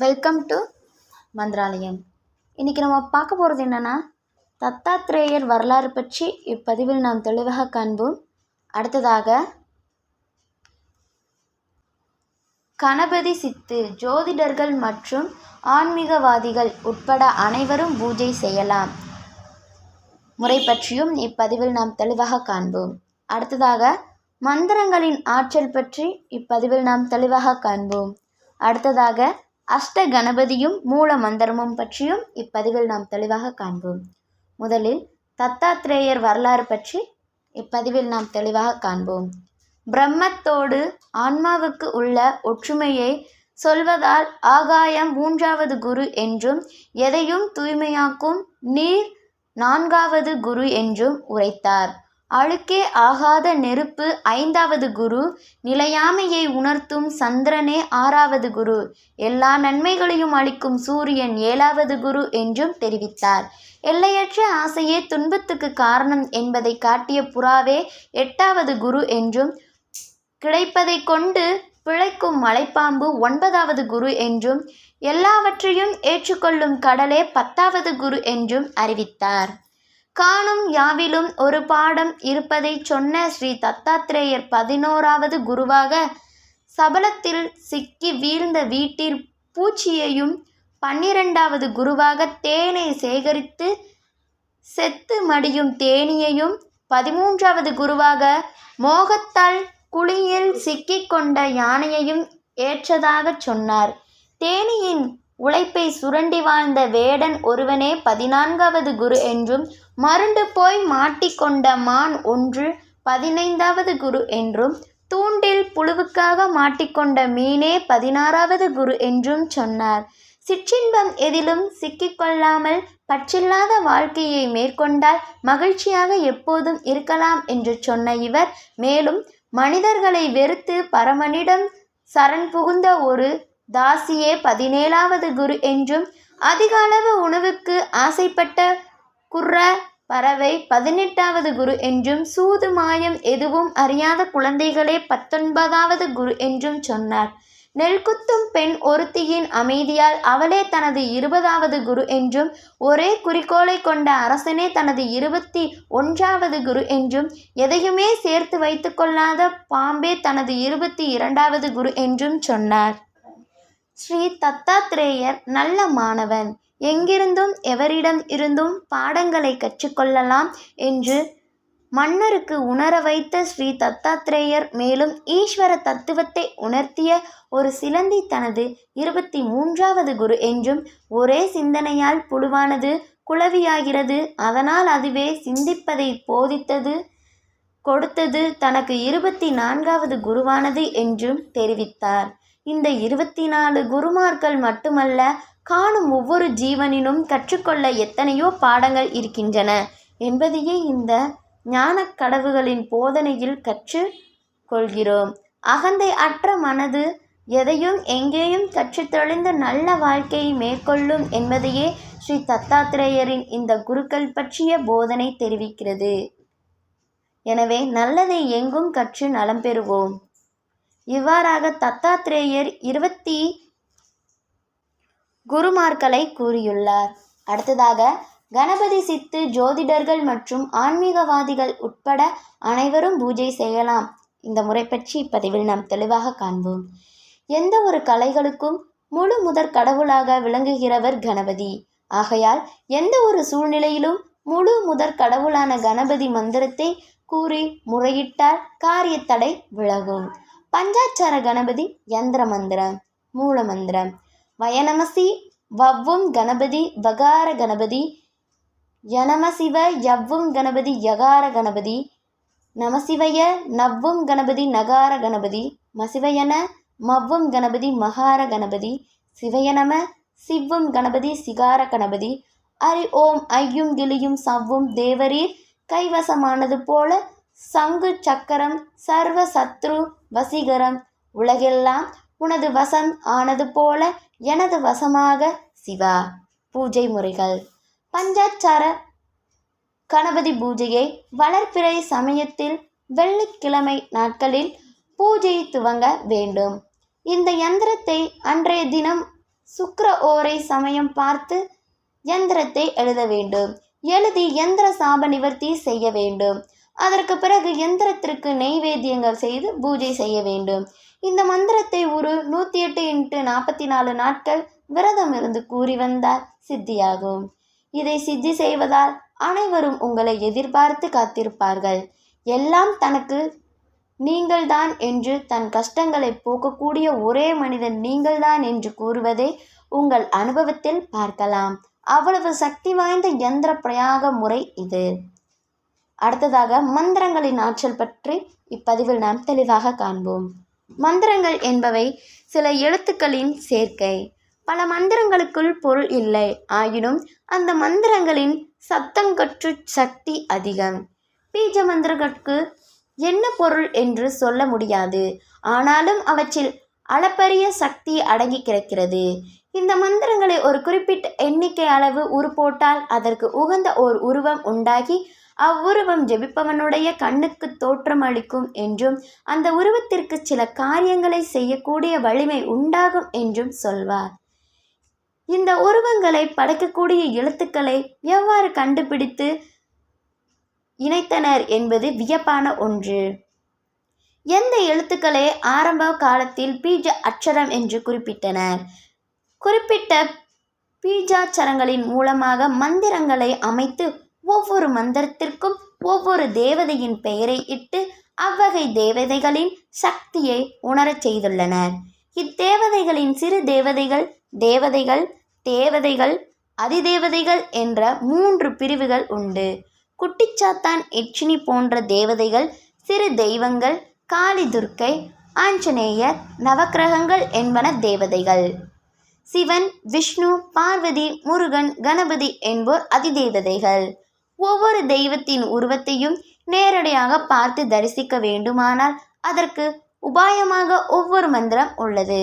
Welcome to Mantralayam. இன்றைக்கி நம்ம பார்க்க போகிறது என்னென்னா தத்தாத்ரேயர் வரலாறு பற்றி இப்பதிவில் நாம் தெளிவாக காண்போம். அடுத்ததாக கணபதி சித்து ஜோதிடர்கள் மற்றும் ஆன்மீகவாதிகள் உட்பட அனைவரும் பூஜை செய்யலாம். முறை பற்றியும் இப்பதிவில் நாம் தெளிவாக காண்போம். அடுத்ததாக மந்திரங்களின் ஆற்றல் பற்றி இப்பதிவில் நாம் தெளிவாக காண்போம். அடுத்ததாக அஷ்ட கணபதியும் மூல மந்திரமும் பற்றியும் இப்பதிவில் நாம் தெளிவாக காண்போம். முதலில் தத்தாத்ரேயர் வரலாறு பற்றி இப்பதிவில் நாம் தெளிவாக காண்போம். பிரம்மத்தோடு ஆன்மாவுக்கு உள்ள ஒற்றுமையை சொல்வதால் ஆகாயம் மூன்றாவது குரு என்றும் எதையும் தூய்மையாக்கும் நீர் நான்காவது குரு என்றும் உரைத்தார். அழுக்கே ஆகாத நெருப்பு ஐந்தாவது குரு. நிலையாமையை உணர்த்தும் சந்திரனே ஆறாவது குரு. எல்லா நன்மைகளையும் அளிக்கும் சூரியன் ஏழாவது குரு என்றும் தெரிவித்தார். எல்லையற்ற ஆசையே துன்பத்துக்கு காரணம் என்பதை காட்டிய புறாவே எட்டாவது குரு என்றும் கிடைப்பதை கொண்டு பிழைக்கும் மலைப்பாம்பு ஒன்பதாவது குரு என்றும் எல்லாவற்றையும் ஏற்றுக்கொள்ளும் கடலே பத்தாவது குரு என்றும் அறிவித்தார். காணும் யாவிலும் ஒரு பாடம் இருப்பதை சொன்ன ஸ்ரீ தத்தாத்ரேயர் பதினோராவது குருவாக சபலத்தில் சிக்கி வீழ்ந்த வீட்டில் பூச்சியையும் பன்னிரெண்டாவது குருவாக தேனை சேகரித்து செத்து மடியும் தேனியையும் பதிமூன்றாவது குருவாக மோகத்தால் குழியில் சிக்கிக்கொண்ட யானையையும் ஏற்றதாகச் சொன்னார். தேனியின் உழைப்பை சுரண்டி வாழ்ந்த வேடன் ஒருவனே பதினான்காவது குரு என்றும் மருண்டு போய் மாட்டிக்கொண்ட மான் ஒன்று பதினைந்தாவது குரு என்றும் தூண்டில் புழுவுக்காக மாட்டிக்கொண்ட மீனே பதினாறாவது குரு என்றும் சொன்னார். சிற்றின்பம் எதிலும் சிக்கிக்கொள்ளாமல் பற்றில்லாத வாழ்க்கையை மேற்கொண்டால் மகிழ்ச்சியாக எப்போதும் இருக்கலாம் என்று சொன்ன இவர் மேலும் மனிதர்களை வெறுத்து பரமனிடம் சரண் புகுந்த ஒரு தாசியே பதினேழாவது குரு என்றும் அதிக அளவு உணவுக்கு ஆசைப்பட்ட குர்ர பறவை பதினெட்டாவது குரு என்றும் சூது மாயம் எதுவும் அறியாத குழந்தைகளே பத்தொன்பதாவது குரு என்றும் சொன்னார். நெல் குத்தும் பெண் ஒருத்தியின் அமைதியால் அவளே தனது இருபதாவது குரு என்றும் ஒரே குறிக்கோளை கொண்ட அரசனே தனது இருபத்தி ஒன்றாவது குரு என்றும் எதையுமே சேர்த்து வைத்துக்கொள்ளாத பாம்பே தனது இருபத்தி இரண்டாவது குரு என்றும் சொன்னார். ஸ்ரீ தத்தாத்ரேயர் நல்ல மாணவன். எங்கிருந்தும் எவரிடம் இருந்தும் பாடங்களை கற்றுக்கொள்ளலாம் என்று மன்னருக்கு உணர வைத்த ஸ்ரீ தத்தாத்ரேயர் மேலும் ஈஸ்வர தத்துவத்தை உணர்த்திய ஒரு சிலந்தி தனது இருபத்தி மூன்றாவது குரு என்றும் ஒரே சிந்தனையால் புழுவானது குளவியாகிறது அதனால் அதுவே சிந்திப்பதை போதித்தது கொடுத்தது தனக்கு இருபத்தி நான்காவது குருவானது என்றும் தெரிவித்தார். இந்த இருபத்தி நாலு குருமார்கள் மட்டுமல்ல காணும் ஒவ்வொரு ஜீவனினும் கற்றுக்கொள்ள எத்தனையோ பாடங்கள் இருக்கின்றன. என்பதையே இந்த ஞானக் கடவுகளின் போதனையில் கற்று கொள்கிறோம் அகந்தை அற்ற மனது எதையும் எங்கேயும் கற்று தெளிந்த நல்ல வாழ்க்கையை மேற்கொள்ளும் என்பதையே ஸ்ரீ தத்தாத்திரேயரின் இந்த குருக்கள் பற்றிய போதனை தெரிவிக்கிறது. எனவே நல்லதை எங்கும் கற்று நலம் பெறுவோம். இவ்வாறாக தத்தாத்ரேயர் இருபத்தி குருமார்களை கூறியுள்ளார். அடுத்ததாக கணபதி சித்து ஜோதிடர்கள் மற்றும் ஆன்மீகவாதிகள் உட்பட அனைவரும் பூஜை செய்யலாம். இந்த முறை பற்றி இப்பதிவில் நாம் தெளிவாக காண்போம். எந்த ஒரு கலைகளுக்கும் முழு முதற் கடவுளாக விளங்குகிறவர் கணபதி. ஆகையால் எந்த ஒரு சூழ்நிலையிலும் முழு முதற் கடவுளான கணபதி மந்திரத்தை கூறி முறையிட்டால் காரியத்தடை விலகும். பஞ்சாச்சார கணபதி யந்திர மந்திரம் மூல மந்திரம். வயநமசி வவ்வும் கணபதி வகார கணபதி யனமசிவ யவ்வும் கணபதி யகார கணபதி நமசிவய நவ்வும் கணபதி நகார கணபதி மசிவயன மவ்வும் கணபதி மகார கணபதி சிவயநம சிவ்வும் கணபதி சிகார கணபதி. அரி ஓம் ஐயும் கிளியும் சவ்வும் தேவரீர் கைவசமானது போல சங்கு சக்கரம் சர்வ சத்ரு வசீகரம். உலகெல்லாம் உனது வசம் ஆனது போல எனது வசமாக சிவா. பூஜை முறைகள். பஞ்சாச்சார கணபதி பூஜையை வளர்ப்பிறை சமயத்தில் வெள்ளிக்கிழமை நாட்களில் பூஜை துவங்க வேண்டும். இந்த யந்திரத்தை அன்றைய தினம் சுக்கர ஓரை சமயம் பார்த்து யந்திரத்தை எழுத வேண்டும். எழுதி யந்திர சாப நிவர்த்தி செய்ய வேண்டும். அதற்கு பிறகு எந்திரத்திற்கு நெய்வேத்தியங்கள் செய்து பூஜை செய்ய வேண்டும். இந்த மந்திரத்தை ஒரு நூற்றி எட்டு இன்ட்டு நாற்பத்தி நாலு நாட்கள் விரதம் இருந்து கூறி வந்தால் சித்தியாகும். இதை சித்தி செய்வதால் அனைவரும் உங்களை எதிர்பார்த்து காத்திருப்பார்கள். எல்லாம் தனக்கு நீங்கள்தான் என்று தன் கஷ்டங்களை போக்கக்கூடிய ஒரே மனிதன் நீங்கள்தான் என்று கூறுவதை உங்கள் அனுபவத்தில் பார்க்கலாம். அவ்வளவு சக்தி வாய்ந்த யந்திர பிரயாக முறை இது. அடுத்ததாக மந்திரங்களின் ஆற்றல் பற்றி இப்பதிவில் நாம் தெளிவாக காண்போம். மந்திரங்கள் என்பவை சில எழுத்துக்களின் சேர்க்கை. பல மந்திரங்களுக்குள் பொருள் இல்லை. ஆயினும் அந்த மந்திரங்களின் சப்தங்கற்று சக்தி அதிகம். பீஜ மந்திரங்களுக்கு என்ன பொருள் என்று சொல்ல முடியாது. ஆனாலும் அவற்றில் அளப்பரிய சக்தி அடங்கி கிடக்கிறது. இந்த மந்திரங்களை ஒரு குறிப்பிட்ட எண்ணிக்கை அளவு உரு போட்டால் அதற்கு உகந்த ஓர் உருவம் உண்டாகி அவ்வுருவம் ஜெபிப்பவனுடைய கண்ணுக்கு தோற்றம் அளிக்கும் என்றும் அந்த உருவத்திற்கு சில காரியங்களை செய்யக்கூடிய வலிமை உண்டாகும் என்றும் சொல்வார். இந்த உருவங்களை படைக்கக்கூடிய எழுத்துக்களை எவ்வாறு கண்டுபிடித்து இணைத்தனர் என்பது வியப்பான ஒன்று. எந்த எழுத்துக்களை ஆரம்ப காலத்தில் பீஜ அட்சரம் என்று குறிப்பிட்டனர்? குறிப்பிட்ட பீஜாச்சரங்களின் மூலமாக மந்திரங்களை அமைத்து ஒவ்வொரு மந்திரத்திற்கும் ஒவ்வொரு தேவதையின் பெயரை இட்டு அவ்வகை தேவதைகளின் சக்தியை உணரச் செய்துள்ளனர். இத்தேவதைகளின் சிறு தேவதைகள் தேவதைகள் தேவதைகள் அதிதேவதைகள் என்ற மூன்று பிரிவுகள் உண்டு. குட்டிச்சாத்தான் எச்சினி போன்ற தேவதைகள் சிறு தெய்வங்கள் காளி துர்க்கை ஆஞ்சநேயர் நவக்கிரகங்கள் என்பன தேவதைகள். சிவன் விஷ்ணு பார்வதி முருகன் கணபதி என்போர் அதிதேவதைகள். ஒவ்வொரு தெய்வத்தின் உருவத்தையும் நேரடியாக பார்த்து தரிசிக்க வேண்டுமானால் அதற்கு உபாயமாக ஒவ்வொரு மந்திரம் உள்ளது.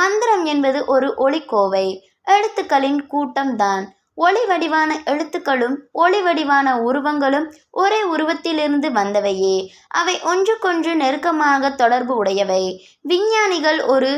மந்திரம் என்பது ஒரு ஒளிக்கோவை. எழுத்துக்களின் கூட்டம்தான். ஒளி வடிவான எழுத்துக்களும் ஒளி வடிவான உருவங்களும் ஒரே உருவத்திலிருந்து வந்தவையே. அவை ஒன்றுக்கொன்று நெருக்கமாக தொடர்பு உடையவை. விஞ்ஞானிகள் ஒரு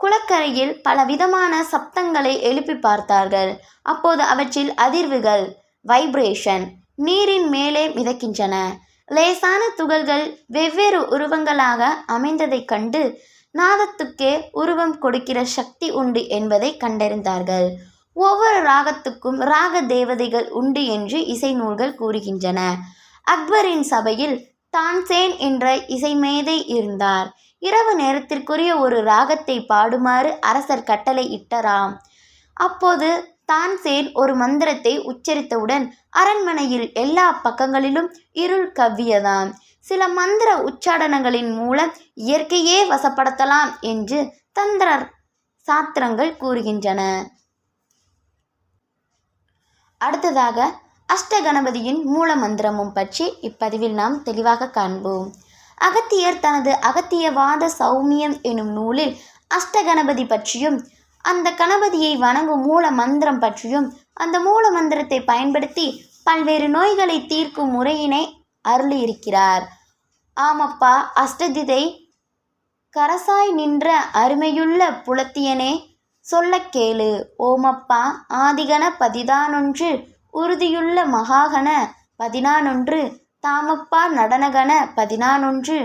குளக்கரையில் பலவிதமான சப்தங்களை எழுப்பி பார்த்தார்கள். அப்போது அவற்றில் அதிர்வுகள் வைப்ரேஷன் நீரின் மேலே மிதக்கின்றன. லேசான துகள்கள் வெவ்வேறு உருவங்களாக அமைந்ததைக் கண்டு நாதத்துக்கே உருவம் கொடுக்கிற சக்தி உண்டு என்பதை கண்டறிந்தார்கள். ஒவ்வொரு ராகத்துக்கும் ராக தேவதைகள் உண்டு என்று இசை நூல்கள் கூறுகின்றன. அக்பரின் சபையில் தான்சேன் என்ற இசைமேதை இருந்தார். இரவு நேரத்திற்குரிய ஒரு ராகத்தை பாடுமாறு அரசர் கட்டளை இட்டராம். அப்போது தான்சேன் ஒரு மந்திரத்தை உச்சரித்தவுடன் அரண்மனையில் எல்லா பக்கங்களிலும் இருள் கவ்வியதாம். சில மந்திர உச்சாடனங்களின் மூலம் இயற்கையே வசப்படுத்தலாம் என்று தந்திர சாத்திரங்கள் கூறுகின்றன. அடுத்ததாக அஷ்டகணபதியின் மூல மந்திரமும் பற்றி இப்பதிவில் நாம் தெளிவாக காண்போம். அகத்தியர் தனது அகத்தியவாத சௌமியம் எனும் நூலில் அஷ்டகணபதி பற்றியும் அந்த கணபதியை வணங்கும் மூல மந்திரம் பற்றியும் அந்த மூல மந்திரத்தை பயன்படுத்தி பல்வேறு நோய்களை தீர்க்கும் முறையினை அருளியிருக்கிறார். ஆமப்பா அஷ்டதிதை கரசாய் நின்ற அருமையுள்ள புலத்தியனே சொல்லக் கேளு. ஓமப்பா ஆதிகன பதிதானொன்று உறுதியுள்ள மகாகண பதினானொன்று தாமப்பா நடனகன பதினானொன்று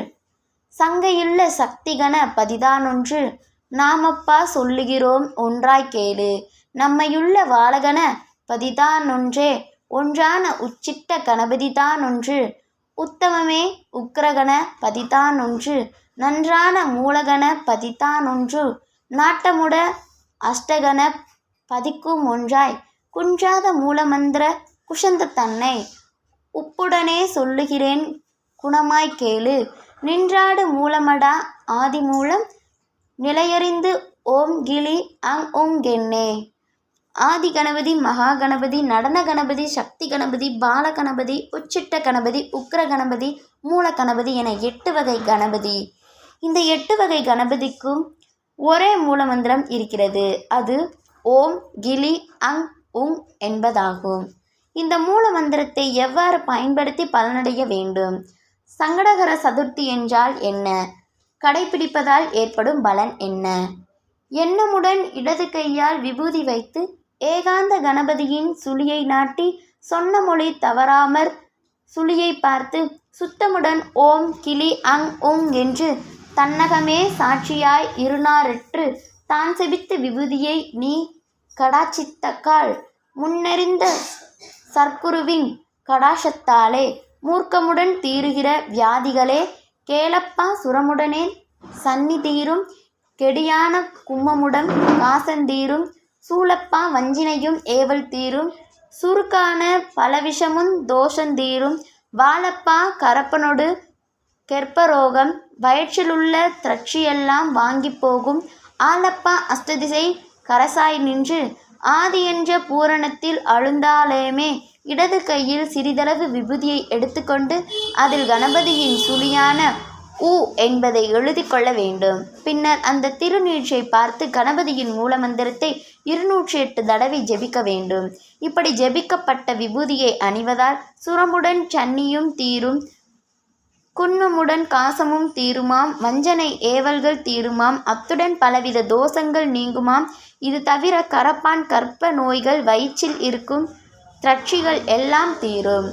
சங்கையுள்ள சக்திகன பதிதானொன்று நாமப்பா சொல்லுகிறோம் ஒன்றாய் கேளு. நம்மையுள்ள வாழகன பதிதானொன்றே. ஒன்றான உச்சிட்ட கணபதிதானொன்று. உத்தமமே உக்கிரகண பதிதானொன்று. நன்றான மூலகண பதிதானொன்று. நாட்டமுட அஷ்டகண பதிக்கும் ஒன்றாய். குன்றாத மூலமந்திர குஷந்த தன்னை உப்புடனே சொல்லுகிறேன் குணமாய் கேளு. நின்றாடு மூலமடா ஆதிமூலம் நிலையறிந்து ஓம் கிளி அங் ஓம் கென்னே. ஆதி கணபதி மகா கணபதி நடன கணபதி சக்தி கணபதி பால கணபதி உச்சிட்ட கணபதி உக்ர கணபதி மூல கணபதி என எட்டு வகை கணபதி. இந்த எட்டு வகை கணபதிக்கும் ஒரே மூலமந்திரம் இருக்கிறது. அது ஓம் கிளி அங் உங் என்பதாகும். இந்த மூல மந்திரத்தை எவ்வாறு பயன்படுத்தி பலனடைய வேண்டும்? சங்கடகர சதுர்த்தி என்றால் என்ன? கடைபிடிப்பதால் ஏற்படும் பலன் என்ன? எண்ணமுடன் இடது கையால் விபூதி வைத்து ஏகாந்த கணபதியின் சுழியை நாட்டி சொன்ன மொழி தவறாமற் சுழியை பார்த்து சுத்தமுடன் ஓம் கிளி அங் உங் என்று தன்னகமே சாட்சியாய் இருநாரற்று தான் செபித்த விபூதியை நீ கடாச்சித்தக்கால் முன்னறிந்த சர்க்குருவின் கடாஷத்தாலே மூர்க்கமுடன் தீருகிற வியாதிகளே கேளப்பா சுரமுடனே சந்நிதீரும் கெடியான கும்மமுடன் காசந்தீரும் சூழப்பா வஞ்சினையும் ஏவல் தீரும் சுருக்கான பலவிஷமும் தோஷந்தீரும் வாழப்பா கரப்பனொடு கெற்பரோகம் வயிற்றிலுள்ள திரட்சியெல்லாம் வாங்கிப் போகும் ஆலப்பா அஷ்டதிசை கரசாய் நின்று ஆதி என்ற பூரணத்தில் அழுந்தாலேமே இடது கையில் சிறிதளவு விபூதியை எடுத்துக்கொண்டு அதில் கணபதியின் சுழியான உ என்பதை எழுதி கொள்ள வேண்டும். பின்னர் அந்த திருநீற்றை பார்த்து கணபதியின் மூலமந்திரத்தை இருநூற்றி எட்டு தடவை ஜெபிக்க வேண்டும். இப்படி ஜெபிக்கப்பட்ட விபூதியை அணிவதால் சுரமுடன் சன்னியும் தீரும் குன்னமுடன் காசமும் தீருமாம் வஞ்சனை ஏவல்கள் தீருமாம் அத்துடன் பலவித தோஷங்கள் நீங்குமாம். இது தவிர கரப்பான் கற்ப நோய்கள் வயிற்றில் இருக்கும் திரட்சிகள் எல்லாம் தீரும்.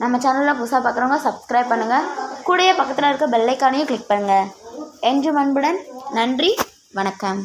நம்ம சேனலில் புதுசாக பார்க்குறவங்க சப்ஸ்கிரைப் பண்ணுங்கள் கூடயே பக்கத்தில் இருக்க பெல்லைக்கானையும் கிளிக் பண்ணுங்கள் என்று அன்புடன் நன்றி வணக்கம்.